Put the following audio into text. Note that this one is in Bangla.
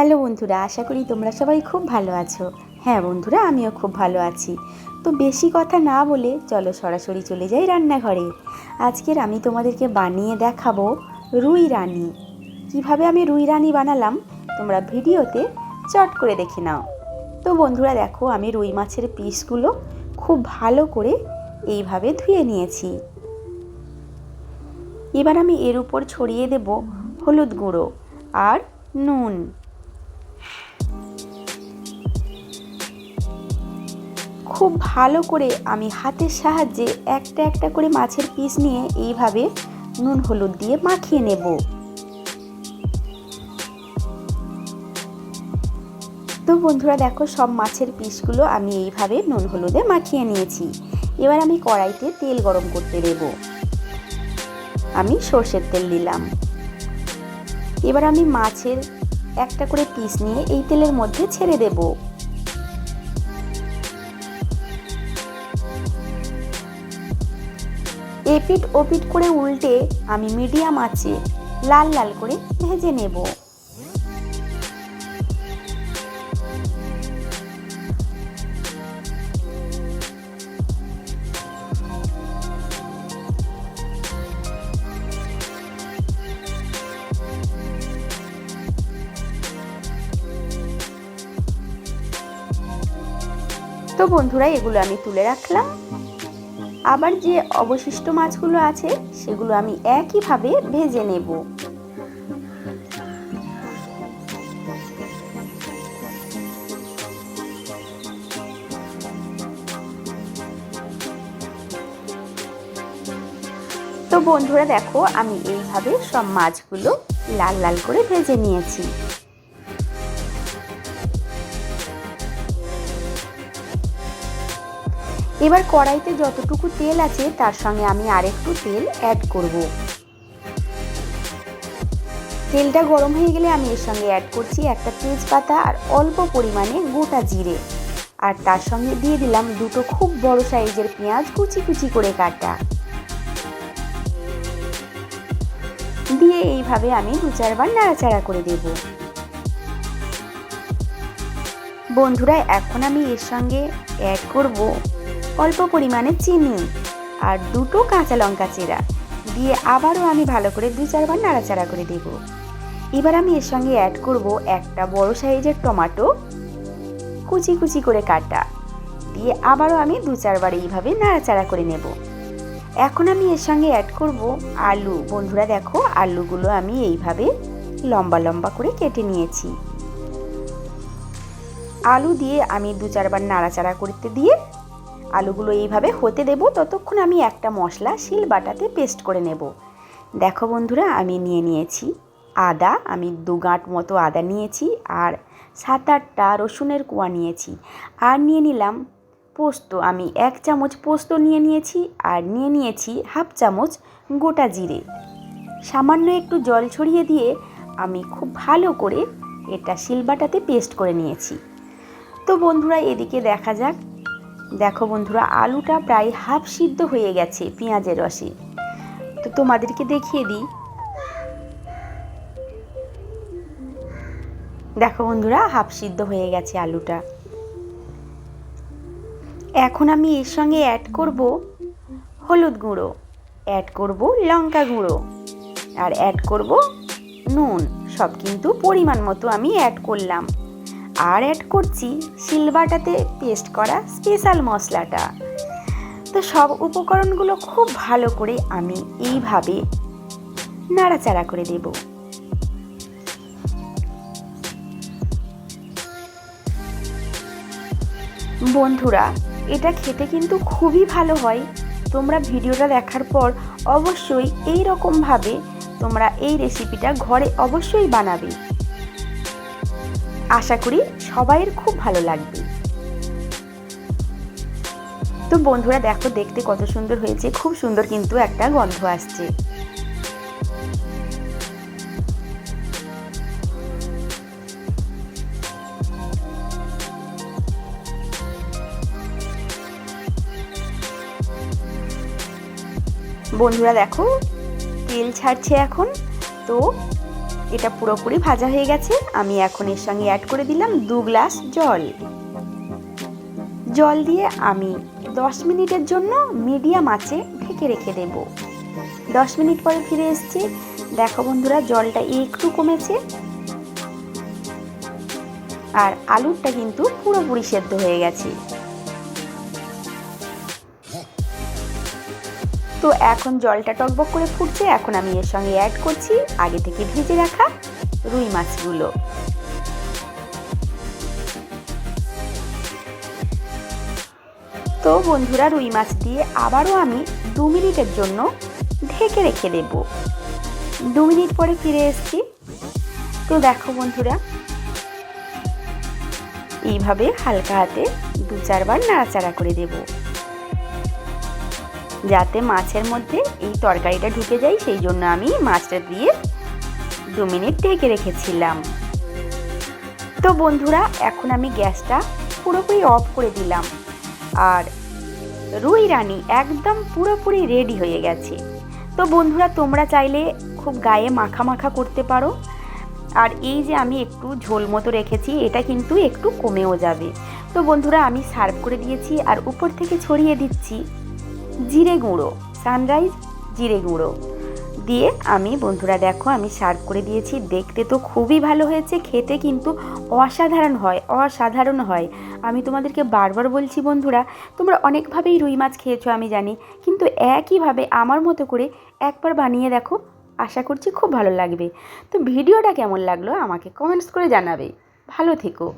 হ্যালো বন্ধুরা, আশা করি তোমরা সবাই খুব ভালো আছো। হ্যাঁ বন্ধুরা, আমিও খুব ভালো আছি। তো বেশি কথা না বলে চলো সরাসরি চলে যাই রান্নাঘরে। আজকের আমি তোমাদেরকে বানিয়ে দেখাবো রুই রানি। কীভাবে আমি রুই রানি বানালাম, তোমরা ভিডিওতে চট করে দেখে নাও। তো বন্ধুরা, দেখো আমি রুই মাছের পিসগুলো খুব ভালো করে এইভাবে ধুয়ে নিয়েছি। এবার আমি এর উপর ছড়িয়ে দেব হলুদ গুঁড়ো আর নুন। খুব ভালো করে আমি হাতের সাহায্যে একটা একটা করে মাছের পিস নিয়ে এইভাবে নুন হলুদ দিয়ে মাখিয়ে নেব। তো বন্ধুরা দেখো, সব মাছের পিসগুলো আমি এইভাবে নুন হলুদে মাখিয়ে নিয়েছি। এবার আমি কড়াইতে তেল গরম করতে দেব। আমি সর্ষের তেল দিলাম। এবার আমি মাছের একটা করে পিস নিয়ে এই তেলের মধ্যে ছেড়ে দেবো। এপিট ওপিট করে উল্টে আমি মিডিয়াম আঁচে লাল লাল করে ভেজে নেব। তো বন্ধুরা, এগুলো আমি তুলে রাখলাম। আবার যে অবশিষ্ট মাছগুলো আছে, সেগুলো আমি একইভাবে ভেজে নেব। তো বন্ধুরা দেখো, আমি এইভাবে সব মাছগুলো লাল লাল করে ভেজে নিয়েছি। এবার কড়াইতে যতটুকু তেল আছে, তার সঙ্গে আমি আরেকটু তেল অ্যাড করব। তেলটা গরম হয়ে গেলে আমি এর সঙ্গে অ্যাড করছি একটা তেজপাতা আর অল্প পরিমাণে গোটা জিরে। আর তার সঙ্গে দিয়ে দিলাম দুটো খুব বড় সাইজের পেঁয়াজ কুচি কুচি করে কাটা। দিয়ে এইভাবে আমি দু চারবার নাড়াচাড়া করে দেব। বন্ধুরা, এখন আমি এর সঙ্গে অ্যাড করব। অল্প পরিমাণে চিনি আর দুটো কাঁচা লঙ্কা চেরা। দিয়ে আবারও আমি ভালো করে দু চারবার নাড়াচাড়া করে দেব। এবার আমি এর সঙ্গে অ্যাড করব একটা বড় সাইজের টমাটো। কুচি কুচি করে কাটা। দিয়ে আবারও আমি দু চারবার এইভাবে নাড়াচাড়া করে নেব। এখন আমি এর সঙ্গে অ্যাড করব আলু। বন্ধুরা দেখো, আলুগুলো আমি এইভাবে লম্বা লম্বা করে কেটে নিয়েছি। আলু দিয়ে আমি দু চারবার নাড়াচাড়া করতে দিয়ে আলুগুলো এইভাবে হতে দেব। ততক্ষণ আমি একটা মশলা শিল বাটাতে পেস্ট করে নেব। দেখো বন্ধুরা, আমি নিয়ে নিয়েছি আদা। আমি দু গাঁট মতো আদা নিয়েছি আর সাত আটটা রসুনের কুয়া নিয়েছি। আর নিয়ে নিলাম পোস্ত। আমি এক চামচ পোস্ত নিয়ে নিয়েছি আর নিয়ে নিয়েছি হাফ চামচ গোটা জিরে। সামান্য একটু জল ছড়িয়ে দিয়ে আমি খুব ভালো করে এটা শিলবাটাতে পেস্ট করে নিয়েছি। তো বন্ধুরা, এদিকে দেখা যাক দেখো বন্ধুরা, আলুটা প্রায় হাফ সিদ্ধ হয়ে গেছে, পেঁয়াজের রসে। তো তোমাদেরকে দেখিয়ে দিই। দেখো বন্ধুরা হাফ সিদ্ধ হয়ে গেছে আলুটা। এখন আমি এর সঙ্গে অ্যাড করব হলুদ গুঁড়ো অ্যাড করব লঙ্কা গুঁড়ো, আর অ্যাড করব নুন। সব কিন্তু পরিমাণ মতো আমি অ্যাড করলাম। আর অ্যাড করছি সিলবাটাতে পেস্ট করা স্পেশাল মশলাটা। তো সব উপকরণগুলো খুব ভালো করে আমি এইভাবে নাড়াচাড়া করে দেব। বন্ধুরা, এটা খেতে কিন্তু খুবই ভালো হয়। তোমরা ভিডিওটা দেখার পর অবশ্যই এই রকমভাবে তোমরা এই রেসিপিটা ঘরে অবশ্যই বানাবে। আশা করি সবাইয়ের খুব ভালো লাগবে। তো বন্ধুরা, দেখো দেখতে কত সুন্দর হয়েছে, খুব সুন্দর কিন্তু একটা গন্ধ আসছে। বন্ধুরা, দেখো তেল ছাড়ছে এখন, তো এটা পুরোপুরি ভাজা হয়ে গেছে। আমি এখন এর সঙ্গে অ্যাড করে দিলাম দু গ্লাস জল। জল দিয়ে আমি দশ মিনিটের জন্য মিডিয়াম আঁচে ঢেকে রেখে দেব। দশ মিনিট পরে ফিরে এসেছি। দেখো বন্ধুরা, জলটা একটু কমেছে। আর আলুরটা কিন্তু পুরোপুরি সেদ্ধ হয়ে গেছে। তো এখন জলটা টকবক করে ফুটছে, এখন আমি এর সঙ্গে অ্যাড করছি আগে থেকে ভেজে রাখা রুই মাছগুলো। তো বন্ধুরা, রুই মাছ দিয়ে আবারও আমি দু মিনিটের জন্য ঢেকে রেখে দেব। দু মিনিট পরে ফিরে এসেছি। তো দেখো বন্ধুরা, এইভাবে হালকা হাতে দু চারবার নাড়াচাড়া করে দেব। যাতে মাছের মধ্যে এই তরকারিটা ঢুকে যায়, সেই জন্য আমি মাছটা দিয়ে দু মিনিট ঢেকে রেখেছিলাম। তো বন্ধুরা, এখন আমি গ্যাসটা পুরোপুরি অফ করে দিলাম। আর রুই রানি একদম পুরোপুরি রেডি হয়ে গেছে। তো বন্ধুরা, তোমরা চাইলে খুব গায়ে মাখা মাখা করতে পারো। আর এই যে আমি একটু ঝোল মতো রেখেছি, এটা কিন্তু একটু কমেও যাবে। তো বন্ধুরা, আমি সার্ভ করে দিয়েছি আর উপর থেকে ছড়িয়ে দিচ্ছি। জিরে গুঁড়ো সানরাইজ জিরে গুঁড়ো। দিয়ে আমি, বন্ধুরা দেখো, আমি সার্ভ করে দিয়েছি। দেখতে তো খুবই ভালো হয়েছে, খেতে কিন্তু অসাধারণ হয় অসাধারণ হয়। আমি তোমাদেরকে বারবার বলছি, বন্ধুরা, তোমরা অনেকভাবেই রুই মাছ খেয়েছো, আমি জানি। কিন্তু একইভাবে আমার মতো করে একবার বানিয়ে দেখো, আশা করছি খুব ভালো লাগবে। তো ভিডিওটা কেমন লাগল, আমাকে কমেন্টস করে জানাবে। ভালো থেকো।